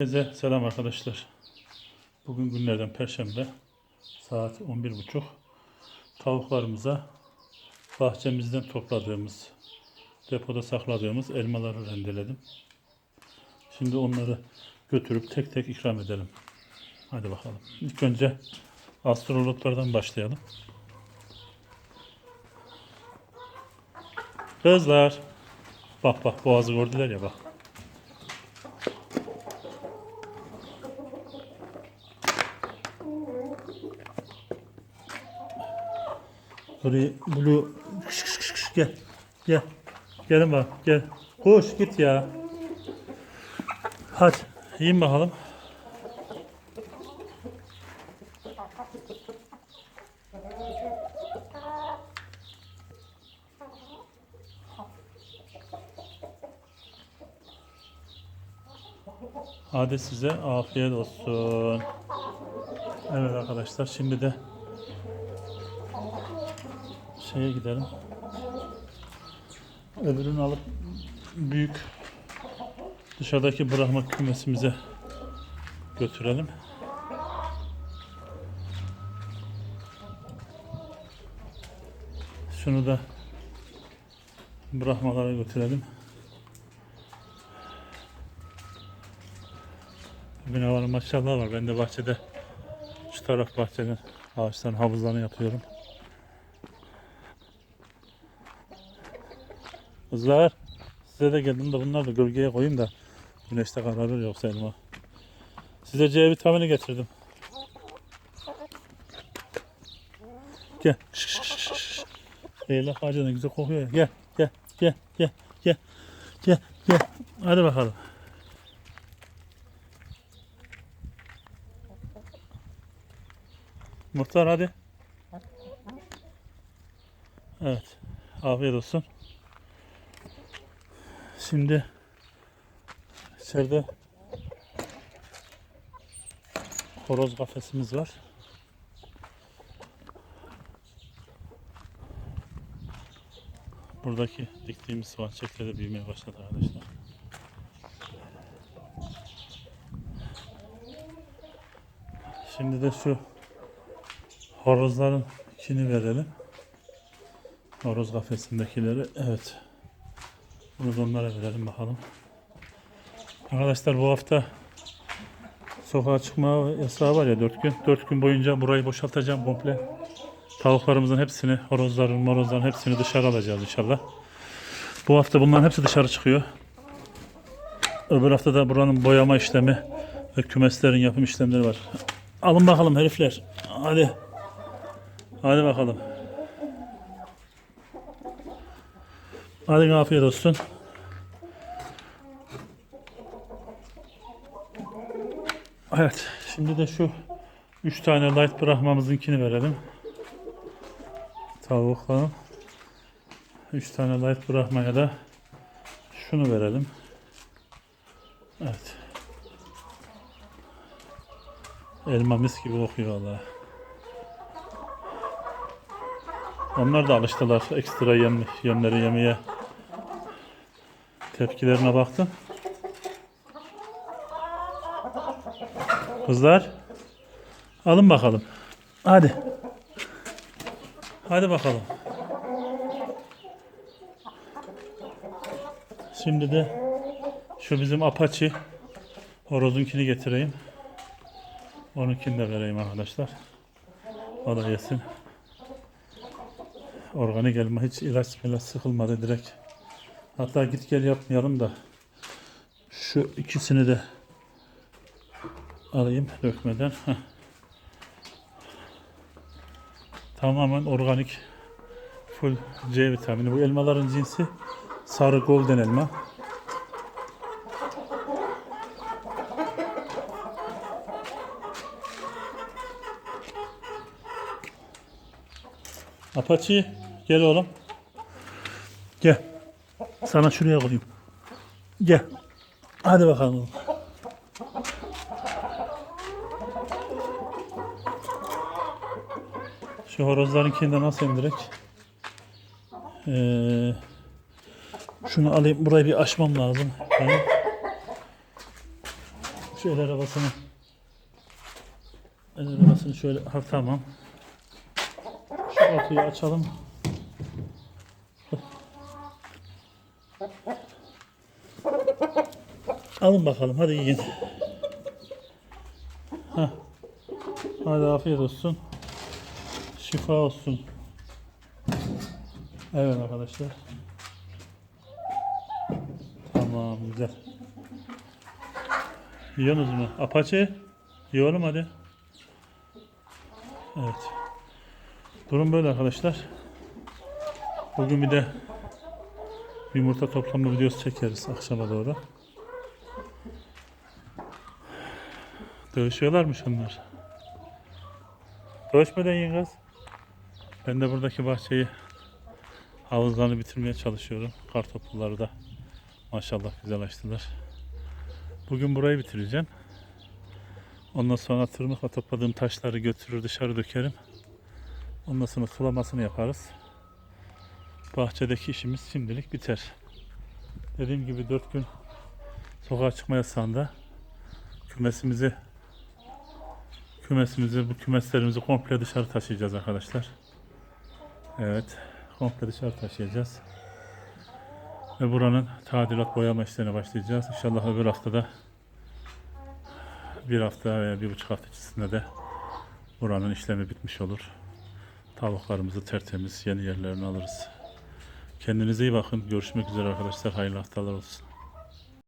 Herkese selam arkadaşlar. Bugün günlerden Perşembe saat 11.30 tavuklarımıza bahçemizden topladığımız depoda sakladığımız elmaları rendeledim. Şimdi onları götürüp tek tek ikram edelim. Hadi bakalım. İlk önce astrologlardan başlayalım. Kızlar. Bak bak boğazı gördüler ya bak. Burayı Blue Kış, kış, kış, kış, gel. Gel. Gelin bak gel. Koş git ya. Hadi yiyin bakalım. Hadi size afiyet olsun. Evet arkadaşlar şimdi de şeye gidelim. Öbürünü alıp büyük dışarıdaki bırakma kümesimize götürelim. Şunu da bırakmalara götürelim. Bugün havanın maşallah var. Ben de bahçede şu taraf bahçenin ağaçların havuzlarını yapıyorum. Kızlar size de geldim de bunları da gölgeye koyayım da güneşte kararır yoksa elma. Size C vitamini getirdim. Gel. Şş, şş, şş. Leylak ağacı ne güzel kokuyor. Gel, gel, gel, gel, gel, gel, gel. Hadi bakalım. Muhtar hadi. Evet. Afiyet olsun. Şimdi içeride horoz kafesimiz var. Buradaki diktiğimiz soğan çekleri büyümeye başladı arkadaşlar. Şimdi de şu horozların ikini verelim. Horoz kafesindekileri. Evet. Bunu da onlara verelim bakalım. Arkadaşlar bu hafta sokağa çıkma yasağı var ya 4 gün. 4 gün boyunca burayı boşaltacağım komple. Tavuklarımızın hepsini, horozların, morozların hepsini dışarı alacağız inşallah. Bu hafta bunların hepsi dışarı çıkıyor. Öbür hafta da buranın boyama işlemi ve kümeslerin yapım işlemleri var. Alın bakalım herifler. Hadi. Hadi bakalım. Hadi afiyet olsun. Evet. Şimdi de şu 3 tane light bırakmamızınkini verelim. Tavukla. 3 tane light bırakmaya da şunu verelim. Evet. Elma mis gibi kokuyor vallahi. Onlar da alıştılar ekstra yem, yemleri yemeye. Tepkilerine baktım. Kızlar. Alın bakalım. Hadi. Hadi bakalım. Şimdi de şu bizim Apache horozunkini getireyim. Onunkini de vereyim arkadaşlar. O da yesin. Organik elma hiç ilaç ilaç sıkılmadı direkt. Hatta git gel yapmayalım da şu ikisini de alayım dökmeden. Tamamen organik full C vitamini. Bu elmaların cinsi sarı golden elma. Apache gel oğlum. Gel. Sana şuraya koyayım. Gel. Hadi bakalım. Şu horozlarınkini de nasıl indirek? Ee, şunu alayım. Burayı bir açmam lazım. Yani Şu arabasını arabasını şöyle ha tamam. Şu kapıyı açalım. Alın bakalım hadi yiyin. Heh. Hadi afiyet olsun. Şifa olsun. Evet arkadaşlar. Tamam güzel. Yiyorsunuz mu? Apache. Yiyelim hadi. Evet. Durum böyle arkadaşlar. Bugün bir de yumurta toplama videosu çekeriz akşama doğru. Dövüşüyorlarmış onlar. Dövüşmeden yiyin kız. Ben de buradaki bahçeyi havuzlarını bitirmeye çalışıyorum. Kartopulları da maşallah güzel açtılar. Bugün burayı bitireceğim. Ondan sonra tırmıkla topladığım taşları götürür dışarı dökerim. Ondan sonra sulamasını yaparız. Bahçedeki işimiz şimdilik biter. Dediğim gibi 4 gün sokağa çıkma yasağında kümesimizi kümesimizi bu kümeslerimizi komple dışarı taşıyacağız arkadaşlar. Evet, komple dışarı taşıyacağız. Ve buranın tadilat boyama işlerine başlayacağız. İnşallah öbür haftada bir hafta veya bir buçuk hafta içerisinde de buranın işlemi bitmiş olur. Tavuklarımızı tertemiz yeni yerlerine alırız. Kendinize iyi bakın. Görüşmek üzere arkadaşlar. Hayırlı haftalar olsun.